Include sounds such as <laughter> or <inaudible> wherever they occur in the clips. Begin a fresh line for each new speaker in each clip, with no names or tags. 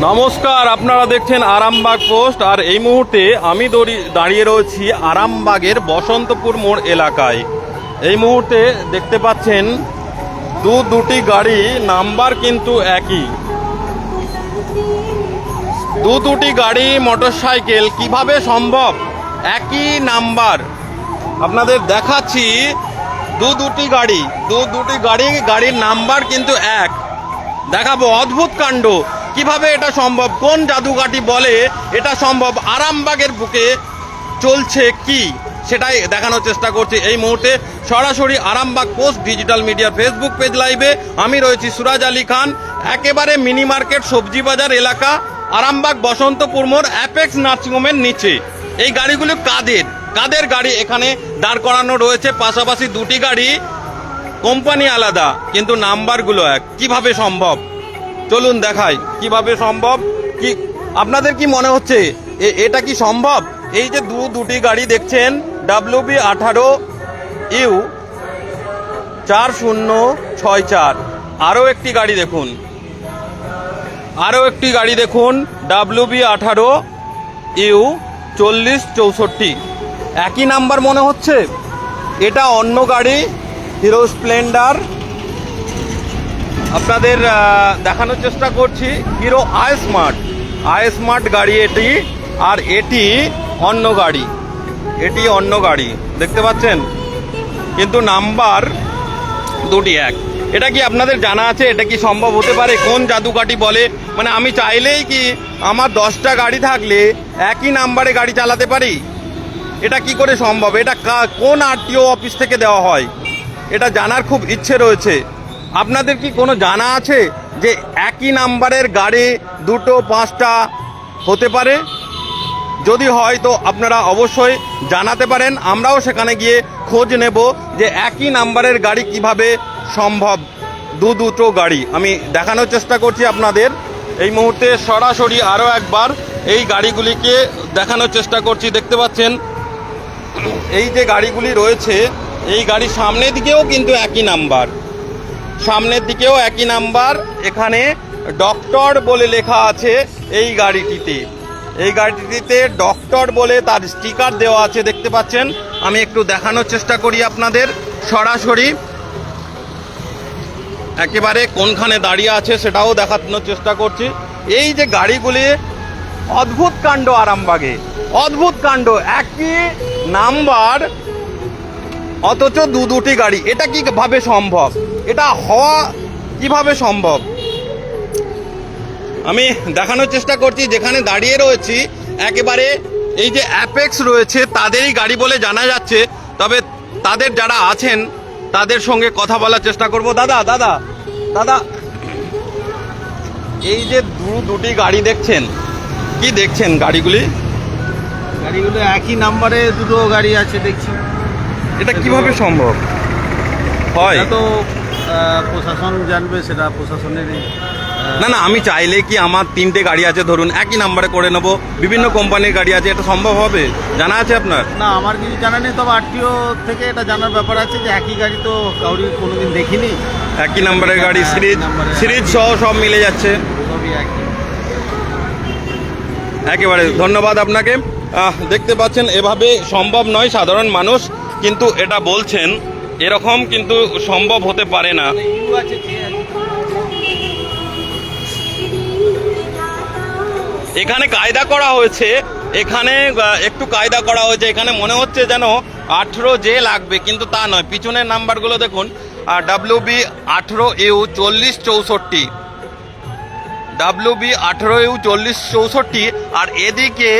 নমস্কার, আপনারা দেখছেন আরামবাগ পোস্ট, আর এই মুহূর্তে আমি দড়ি- দাঁড়িয়ে রয়েছি আরামবাগের বসন্তপুর মোড় এলাকায়। এই মুহূর্তে দেখতে পাচ্ছেন দু দুটি গাড়ি, নাম্বার কিন্তু একই। দু দুটি গাড়ি, মোটরসাইকেল, কীভাবে সম্ভব? একই নাম্বার। আপনাদের দেখাচ্ছি দু দুটি গাড়ি, দু দুটি গাড়ি, গাড়ির নাম্বার কিন্তু এক। দেখাবো অদ্ভুত কাণ্ড। কীভাবে এটা সম্ভব? কোন জাদুকাঠি বলে এটা সম্ভব? আরামবাগের বুকে চলছে কি? সেটাই দেখানোর চেষ্টা করছি এই মুহূর্তে। সরাসরি আরামবাগ পোস্ট ডিজিটাল মিডিয়ার ফেসবুক পেজ লাইভে আমি রয়েছি সুরাজ আলী খান, একেবারে মিনি মার্কেট সবজি বাজার এলাকা, আরামবাগ বসন্তপুর মোড়, অ্যাপেক্স নার্সিংহোমের নিচে। এই গাড়িগুলো কাদের? কাদের গাড়ি এখানে দাঁড় করানো রয়েছে? পাশাপাশি দুটি গাড়ি কোম্পানি আলাদা, কিন্তু নাম্বারগুলো এক। কীভাবে সম্ভব? চলুন দেখাই, কীভাবে সম্ভব? কি, আপনাদের কি মনে হচ্ছে? এটা কি সম্ভব? এই যে দু, দুটি গাড়ি দেখছেন ডাব্লিউ বি আঠারো ইউ চার শূন্য ছয় চার। আরও একটি গাড়ি দেখুন। আরও একটি গাড়ি দেখুন ডাব্লিউ বি আঠারো ইউ চল্লিশ চৌষট্টি। একই নাম্বার মনে হচ্ছে? এটা অন্য গাড়ি, হিরো স্প্লেন্ডার। আপনাদের দেখানোর চেষ্টা করছি। Hero I smart I smart গাড়ি এটি, আর এটি অন্য গাড়ি। এটি অন্য গাড়ি, দেখতে পাচ্ছেন? কিন্তু নাম্বার দুটি এক। এটা কি আপনাদের জানা আছে? এটা কি সম্ভব হতে পারে? কোন জাদুকাঠি বলে? মানে আমি চাইলেই কি আমার দশটা গাড়ি থাকলে একই নাম্বারে গাড়ি চালাতে পারি? এটা কি করে সম্ভব? এটা কোন আরটিও অফিস থেকে দেওয়া হয়? এটা জানার খুব ইচ্ছে রয়েছে। আপনাদের কি কোনো জানা আছে যে একই নাম্বারের গাড়ি দুটো, পাঁচটা হতে পারে? যদি হয় তো আপনারা অবশ্যই জানাতে পারেন। আমরাও সেখানে গিয়ে খোঁজ নেব যে একই নাম্বারের গাড়ি কীভাবে সম্ভব। দু দুটো গাড়ি। আমি দেখানোর চেষ্টা করছি আপনাদের। এই মুহূর্তে সরাসরি আরও একবার এই গাড়িগুলিকে দেখানোর চেষ্টা করছি। দেখতে পাচ্ছেন, এই যে গাড়িগুলি রয়েছে, এই গাড়ির সামনের দিকেও কিন্তু একই নাম্বার। সামনের দিকেও একই নাম্বার। এখানে ডক্টর বলে লেখা আছে এই গাড়িটিতে। এই গাড়িটিতে ডক্টর বলে তার স্টিকার দেওয়া আছে, দেখতে পাচ্ছেন? আমি একটু দেখানোর চেষ্টা করি আপনাদের সরাসরি। একেবারে কোনখানে দাঁড়িয়ে আছে সেটাও দেখানোর চেষ্টা করছি। এই যে গাড়িগুলি, অদ্ভুত কাণ্ড আরামবাগে। অদ্ভুত কাণ্ড, একই নাম্বার, অথচ দু দুটি গাড়ি। এটা কীভাবে সম্ভব? এটা হওয়া কীভাবে সম্ভব? আমি দেখানোর চেষ্টা করছি যেখানে দাঁড়িয়ে রয়েছি একেবারে এই যে অ্যাপেক্স রয়েছে তাদেরই গাড়ি বলে জানা যাচ্ছে। তবে তাদের যারা আছেন তাদের সঙ্গে কথা বলার চেষ্টা করব। দাদা দাদা দাদা এই যে দু দুটি গাড়ি দেখছেন কি দেখছেন গাড়িগুলি?
গাড়িগুলো একই নাম্বারে দুটো গাড়ি আছে দেখছি।
এটা কীভাবে সম্ভব? হয়।
তো প্রশাসন জানবে সেটা প্রশাসনেরই
না না আমি চাইলে কি আমার তিনটে গাড়ি আছে ধরুন একই নাম্বারে করে নেব বিভিন্ন কোম্পানির গাড়ি আছে এটা সম্ভব হবে? জানা আছে আপনার?
না আমার কিছু জানা নেই তবে আরটিও থেকে এটা জানার ব্যাপার আছে যে একই গাড়ি তো কাউরি কোনোদিন দেখিনি।
একই নাম্বারের গাড়ি সিরিজ সিরিজ সহ সব মিলে যাচ্ছে।
সবই একই।
একেবারে ধন্যবাদ আপনাকে। দেখতে পাচ্ছেন এভাবে সম্ভব নয় সাধারণ মানুষ কিন্তু এটা বলছেন। এরকম কিন্তু সম্ভব হতে পারে না। এখানে কায়দা করা হয়েছে, এখানে একটু কায়দা করা হয়েছে, এখানে মনে হচ্ছে যেন আঠেরো জে লাগবে, কিন্তু তা নয় পিছনের নাম্বারগুলো দেখুন ডাব্লিউ বি আঠেরো ইউ চল্লিশ চৌষট্টি ডাব্লিউ বি আঠেরো ইউ চল্লিশ চৌষট্টি, আর এদিকে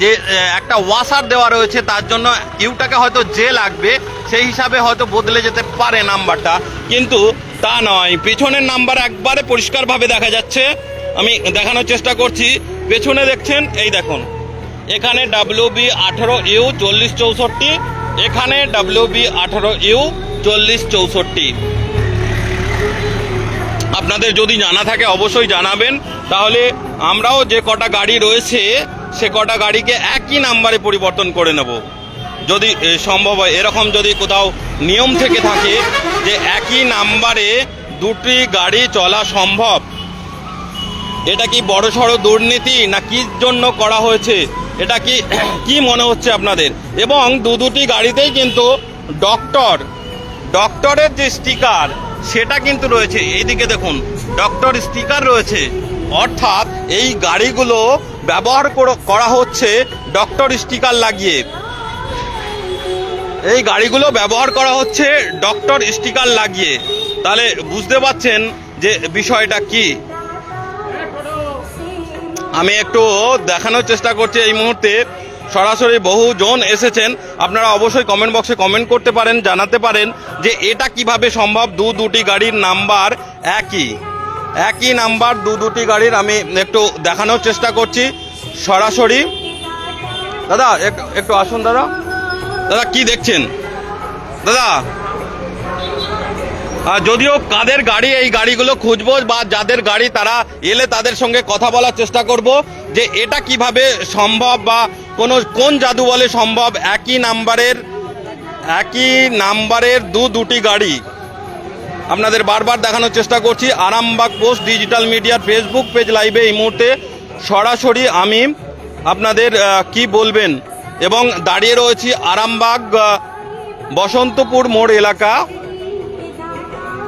যে একটা ওয়াশার দেওয়া রয়েছে, তার জন্য ইউটাকে হয়তো জে লাগবে, সেই হিসাবে হয়তো বদলে যেতে পারে নাম্বারটা। কিন্তু তা নয়, পেছনের নাম্বার একবারে পরিষ্কারভাবে দেখা যাচ্ছে। আমি দেখানোর চেষ্টা করছি। পেছনে দেখছেন, এই দেখুন। এখানে ডাব্লিউ বি আঠারো ইউ চল্লিশ চৌষট্টি, এখানে ডাব্লিউ বি আঠারো ইউ চল্লিশ চৌষট্টি। আপনাদের যদি জানা থাকে, অবশ্যই জানাবেন। তাহলে আমরাও যে কটা গাড়ি রয়েছে সে কটা গাড়িকে একই নাম্বারে পরিবর্তন করে নেব। যদি সম্ভব হয়, এরকম যদি কোথাও নিয়ম থেকে থাকে যে একই নাম্বারে দুটি গাড়ি চলা সম্ভব, এটা কি বড় সড়ো দুর্নীতি না কি জন্য করা হয়েছে? এটা কি <clears throat> কি মনে হচ্ছে আপনাদের? এবং দু দুটি গাড়িতেই কিন্তু ডক্টর, ডক্টরের যে স্টিকার, সেটা কিন্তু রয়েছে। এইদিকে দেখুন, ডক্টর স্টিকার রয়েছে। অর্থাৎ এই গাড়িগুলো ব্যবহার কর- হচ্ছে ডক্টর স্টিকার লাগিয়ে। এই গাড়িগুলো ব্যবহার করা হচ্ছে ডক্টর স্টিকার লাগিয়ে। তাহলে বুঝতে পাচ্ছেন যে বিষয়টা কি? আমি একটু দেখানোর চেষ্টা করছি এই মুহূর্তে। সরাসরি বহু জন এসেছেন। আপনারা অবশ্যই কমেন্ট বক্সে কমেন্ট করতে পারেন, জানাতে পারেন যে এটা কীভাবে সম্ভব। দু দুটি গাড়ির নাম্বার একই। একই নাম্বার দু দুটি গাড়ির আমি একটু দেখানোর চেষ্টা করছি। সরাসরি। দাদা একটু আসুন দাদা। দাদা, কি দেখছেন? দাদা। যদিও কাদের গাড়ি, এই গাড়িগুলো খুঁজবো বা যাদের গাড়ি তারা এলে তাদের সঙ্গে কথা বলার চেষ্টা করব যে এটা কীভাবে সম্ভব বা কোনো, কোন জাদু বলে সম্ভব? একই নাম্বারের একই নাম্বারের দু দুটি গাড়ি আপনাদের বারবার দেখানোর চেষ্টা করছি, আরামবাগ পোস্ট, ডিজিটাল মিডিয়ার ফেসবুক পেজ লাইভে এই মুহূর্তে সরাসরি আমি আপনাদের কি বলবেন? এবং দাঁড়িয়ে রয়েছি আরামবাগ বসন্তপুর মোড় এলাকা,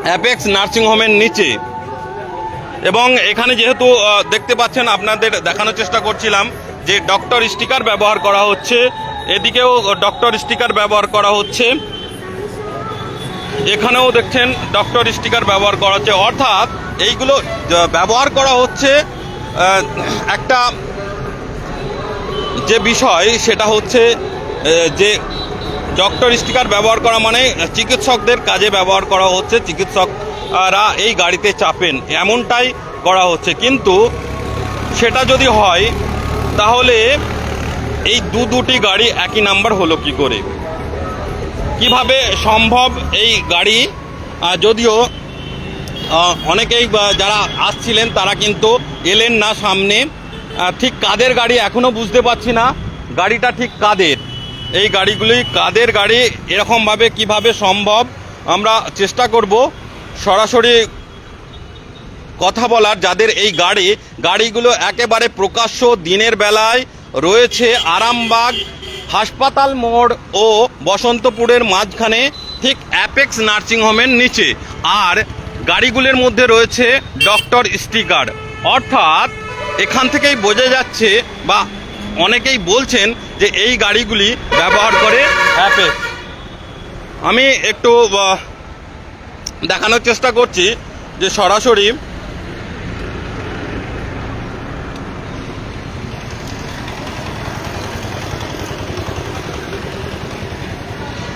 অ্যাপেক্স নার্সিংহোমের নিচে। এবং এখানে যেহেতু দেখতে পাচ্ছেন, আপনাদের দেখানোর চেষ্টা করছিলাম যে ডক্টর স্টিকার ব্যবহার করা হচ্ছে। এদিকেও ডক্টর স্টিকার ব্যবহার করা হচ্ছে। এখানেও দেখছেন ডক্টর স্টিকার ব্যবহার করা হচ্ছে। অর্থাৎ এইগুলো ব্যবহার করা হচ্ছে একটা যে বিষয়, সেটা হচ্ছে যে ডক্টর স্টিকার ব্যবহার করা মানে চিকিৎসকদের কাজে ব্যবহার করা হচ্ছে, চিকিৎসকরা এই গাড়িতে চাপেন, এমনটাই করা হচ্ছে। কিন্তু সেটা যদি হয়, তাহলে এই দু দুটি গাড়ি একই নাম্বার হলো কি করে? কীভাবে সম্ভব এই গাড়ি? যদিও অনেকেই যারা আসছিলেন, তারা কিন্তু এলেন না সামনে। ঠিক কাদের গাড়ি এখনও বুঝতে পারছি না। গাড়িটা ঠিক কাদের? এই গাড়িগুলি কাদের গাড়ি? এরকমভাবে কীভাবে সম্ভব? আমরা চেষ্টা করব সরাসরি কথা বলার। যাদের এই গাড়ি, গাড়িগুলো একেবারে প্রকাশ্য দিনের বেলায় রয়েছে আরামবাগ হাসপাতাল মোড় ও বসন্তপুরের মাঝখানে ঠিক অ্যাপেক্স নার্সিংহোমের নিচে। আর গাড়িগুলির মধ্যে রয়েছে ডক্টর স্টিকার। অর্থাৎ এখান থেকেই বোঝা যাচ্ছে বা অনেকেই বলছেন যে এই গাড়িগুলি ব্যবহার করে অ্যাপেক্স। আমি একটু দেখানোর চেষ্টা করছি যে সরাসরি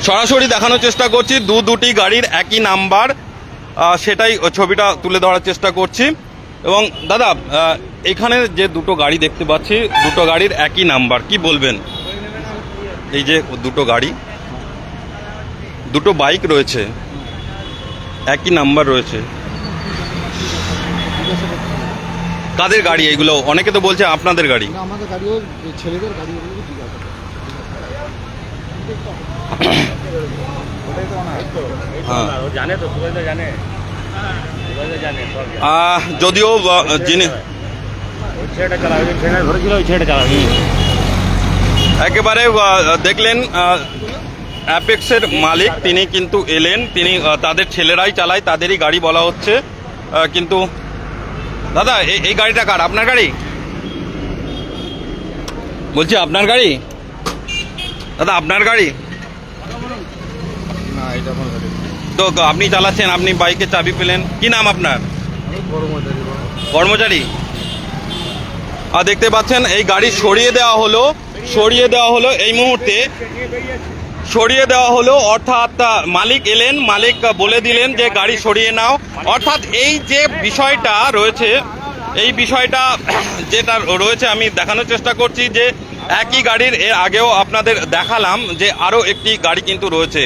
সরাসরি দেখানোর চেষ্টা করছি, দু দুটি গাড়ির একই নাম্বার সেটাই ছবিটা তুলে ধরার চেষ্টা করছি। এবং দাদা এখানে যে দুটো গাড়ি দেখতে পাচ্ছি, দুটো গাড়ির একই নাম্বার, কি বলবেন? এই যে দুটো গাড়ি, দুটো বাইক রয়েছে, একই নাম্বার রয়েছে। কাদের গাড়ি এগুলো? অনেকে তো বলছে আপনাদের গাড়ি।
আমাদের গাড়িও ছেলেদের গাড়ি?
যদিও যিনি একেবারে দেখলেন অ্যাপেক্সের মালিক, তিনি কিন্তু এলেন, তিনি তাদের ছেলেরাই চালায়, তাদেরই গাড়ি বলা হচ্ছে। কিন্তু, দাদা এই গাড়িটা কার? আপনার গাড়ি? বলছি, আপনার গাড়ি? দাদা, আপনার গাড়ি
না এটা আমার গাড়ি না।
তো আপনি চালাচ্ছেন, আপনি বাইকে চাবি পেলেন। কি নাম আপনার। কর্মচারী। আর দেখতে পাচ্ছেন, এই গাড়ি সরিয়ে দেওয়া হলো, সরিয়ে দেওয়া হলো এই মুহূর্তে। সরিয়ে দেওয়া হলো, অর্থাৎ মালিক এলেন, মালিক বলে দিলেন যে গাড়ি সরিয়ে নাও। অর্থাৎ এই যে বিষয়টা রয়েছে, এই বিষয়টা <clears throat> যেটা রয়েছে, আমি দেখানোর চেষ্টা করছি যে একই গাড়ির এর আগেও আপনাদের দেখালাম যে আরও একটি গাড়ি কিন্তু রয়েছে।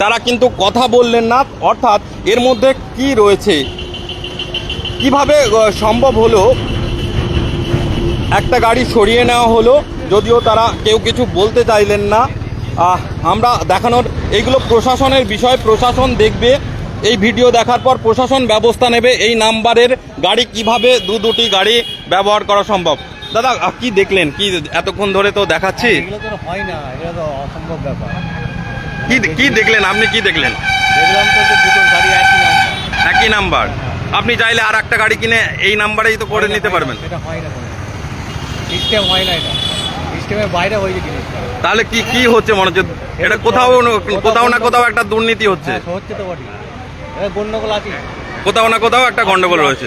তারা কিন্তু কথা বললেন না। অর্থাৎ এর মধ্যে কি রয়েছে? কীভাবে সম্ভব হলো? একটা গাড়ি সরিয়ে নেওয়া হলো, যদিও তারা কেউ কিছু বলতে চাইলেন না। আমরা দেখানোর এইগুলো প্রশাসনের বিষয়, প্রশাসন দেখবে। এই ভিডিও দেখার পর প্রশাসন ব্যবস্থা নেবে এই নাম্বারের গাড়ি কীভাবে দু দুটি গাড়ি ব্যবহার করা সম্ভব। দাদা কি দেখলেন? কি এতক্ষণ ধরে তো দেখাচ্ছি?
হয় না, এগুলো তো অসম্ভব ব্যাপার।
কি কি দেখলেন? আপনি কি দেখলেন?
দেখলাম তো যে দুটো গাড়ি একই নাম্বার
একই নাম্বার আপনি চাইলে আর একটা গাড়ি কিনে এই নাম্বারেই তো করে নিতে পারবেন।
সেটা হয় না সিস্টেম হয় না এটা। সিস্টেমের বাইরে হয়েছে জিনিসটা।
তাহলে কি কি হচ্ছে মনে হচ্ছে? এটা কোথাও কোথাও না কোথাও একটা দুর্নীতি হচ্ছে।
হ্যাঁ হচ্ছে তো বটি এটা গন্ডগোল আছে।
কোথাও না কোথাও একটা গন্ডগোল রয়েছে।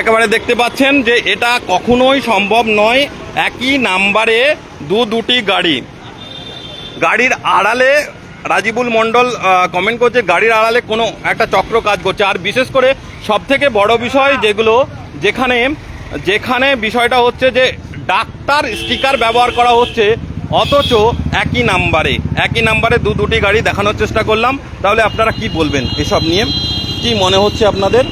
একেবারে দেখতে পাচ্ছেন যে এটা কখনোই সম্ভব নয়। একই নাম্বারে দু দুটি গাড়ি। গাড়ির আড়ালে রাজিবুল মণ্ডল কমেন্ট করছে, গাড়ির আড়ালে কোনো একটা চক্র কাজ করছে। আর বিশেষ করে সব থেকে বড় বিষয় যেগুলো যেখানে যেখানে বিষয়টা হচ্ছে যে ডাক্তার স্টিকার ব্যবহার করা হচ্ছে, অথচ একই নাম্বারে। একই নাম্বারে দু দুটি গাড়ি দেখানোর চেষ্টা করলাম। তাহলে আপনারা কি বলবেন এসব নিয়ে? কি মনে হচ্ছে আপনাদের?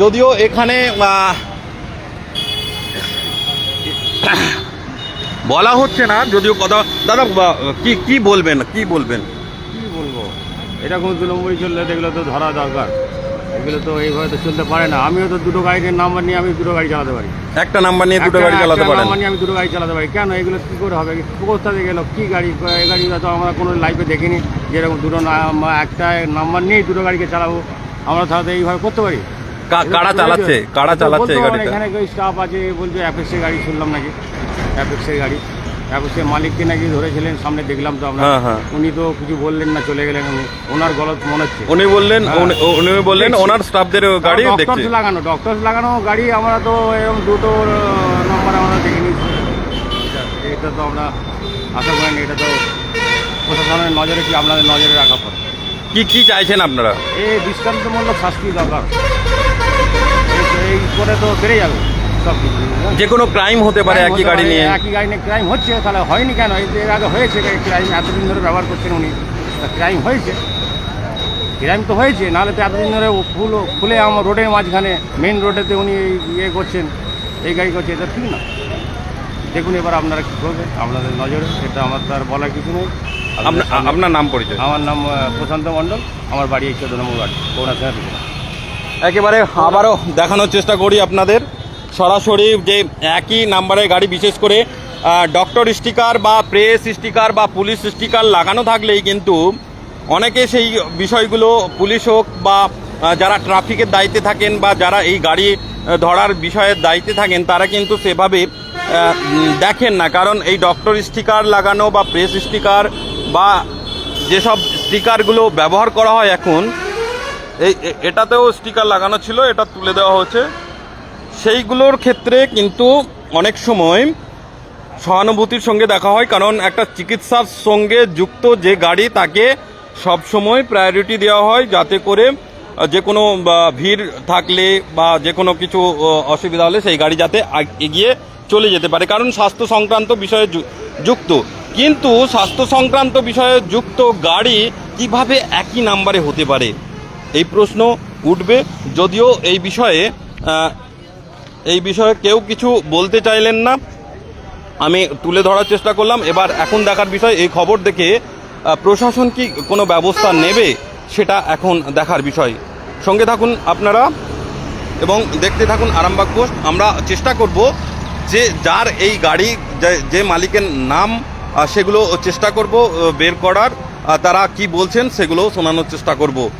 যদিও এখানে বলা হচ্ছে না যদিও কথা দাদা কি কি বলবেন কি বলবেন?
কি বলব? এটা কোনো দু নম্বরই চললে এগুলো তো ধরা দরকার। এগুলো তো এইভাবে তো চলতে পারে না। আমিও তো দুটো গাড়ির নাম্বার নিয়ে আমি দুটো গাড়ি চালাতে পারি।
একটা নাম্বার নিয়ে দুটো গাড়ি চালাতে পারেন।
নাম্বার নিয়ে আমি দুটো গাড়ি চালাতে পারি। কেন? এগুলো কী করে হবে? কোথা থেকে গেলো কী গাড়ি? এই গাড়ি তো আমরা কোনো লাইফে দেখিনি। যেরকম দুটো একটা নাম্বার নিয়েই দুটো গাড়িকে চালাবো। আমরা তাহলে এইভাবে করতে পারি।
কারা চালাচ্ছে? কারা চালাচ্ছে
এখানে স্টাফ আছে বলছে অ্যাপেক্সের গাড়ি শুনলাম নাকি। অ্যাপেক্সের গাড়ি। অ্যাপেক্সের মালিককে নাকি ধরেছিলেন সামনে দেখলাম তো আমরা।
হ্যাঁ, হ্যাঁ।
উনি তো কিছু বললেন না চলে গেলেন। উনি ওনার গলত মনে হচ্ছে।
উনি বললেন
হ্যাঁ।
উনি- উনি বললেন ওনার স্টাফদের গাড়ি দেখছে।
লাগানো ডক্টরস লাগানো গাড়ি আমরা তো এরকম দুটো নম্বর আমরা দেখিনি এটা- এটা তো আমরা আশা করিনি এটা তো প্রশাসনের নজরে কি আপনাদের নজরে রাখা পড়ে?
কি কি চাইছেন আপনারা?
এই দৃষ্টান্তমূলক শাস্তি দরকার। এই- এই করে তো বেড়ে যাবে।
যে কোনো ক্রাইম হতে পারে একই গাড়ি নিয়ে।
একই গাড়ি নিয়ে ক্রাইম হচ্ছে তাহলে হয়নি কেন? এর আগে হয়েছে ক্রাইম এতদিন ধরে ব্যবহার করছেন উনি। ক্রাইম হয়েছে। ক্রাইম তো হয়েছে নাহলে তো এতদিন ধরে ফুল খুলে আমার রোডের মাঝখানে মেন রোডেতে উনি এই- ইয়ে করছেন এই গাড়ি করছে এটা ঠিক না। দেখুন এবার আপনারা কী করবেন আপনাদের নজরে এটা আমার তো আর বলার কিছু নেই।
আপনার নাম পরিচয়।
আমার নাম প্রশান্ত মণ্ডল আমার বাড়ি এই চোদ্দ নম্বর সেনা
একেবারে আবারও দেখানোর চেষ্টা করি আপনাদের। সরাসরি যে একই নাম্বারের গাড়ি বিশেষ করে ডক্টর স্টিকার বা প্রেস স্টিকার বা পুলিশ স্টিকার লাগানো থাকলেই কিন্তু অনেকে সেই বিষয়গুলো পুলিশ হোক বা যারা ট্রাফিকের দায়িত্বে থাকেন বা যারা এই গাড়ি ধরার বিষয়ের দায়িত্বে থাকেন, তারা কিন্তু সেভাবে দেখেন না। কারণ এই ডক্টর স্টিকার লাগানো বা প্রেস স্টিকার বা যেসব স্টিকারগুলো ব্যবহার করা হয় এখন, এই এটাতেও স্টিকার লাগানো ছিল, এটা তুলে দেওয়া হচ্ছে সেইগুলোর ক্ষেত্রে কিন্তু অনেক সময় সহানুভূতির সঙ্গে দেখা হয়, কারণ একটা চিকিৎসার সঙ্গে যুক্ত যে গাড়ি, তাকে সব সময় প্রায়োরিটি দেওয়া হয় যাতে করে যে কোনো ভিড় থাকলে বা, যে কোনো কিছু অসুবিধা হলে সেই গাড়ি যাতে এগিয়ে চলে যেতে পারে। কারণ স্বাস্থ্য সংক্রান্ত বিষয়ে যুক্ত। কিন্তু স্বাস্থ্য সংক্রান্ত বিষয়ে যুক্ত গাড়ি কীভাবে একই নাম্বারে হতে পারে? এই প্রশ্ন উঠবে। যদিও এই বিষয়ে এই বিষয়ে কেউ কিছু বলতে চাইলেন না। আমি তুলে ধরার চেষ্টা করলাম। এবার এখন দেখার বিষয়, এই খবর দেখে প্রশাসন কি কোনো ব্যবস্থা নেবে সেটা এখন দেখার বিষয়। সঙ্গে থাকুন আপনারা এবং দেখতে থাকুন আরামবাগ পোস্ট। আমরা চেষ্টা করব যে যার এই গাড়ি, যে- মালিকের নাম সেগুলো চেষ্টা করব বের করার। তারা কি বলছেন সেগুলো শোনানোর চেষ্টা করব।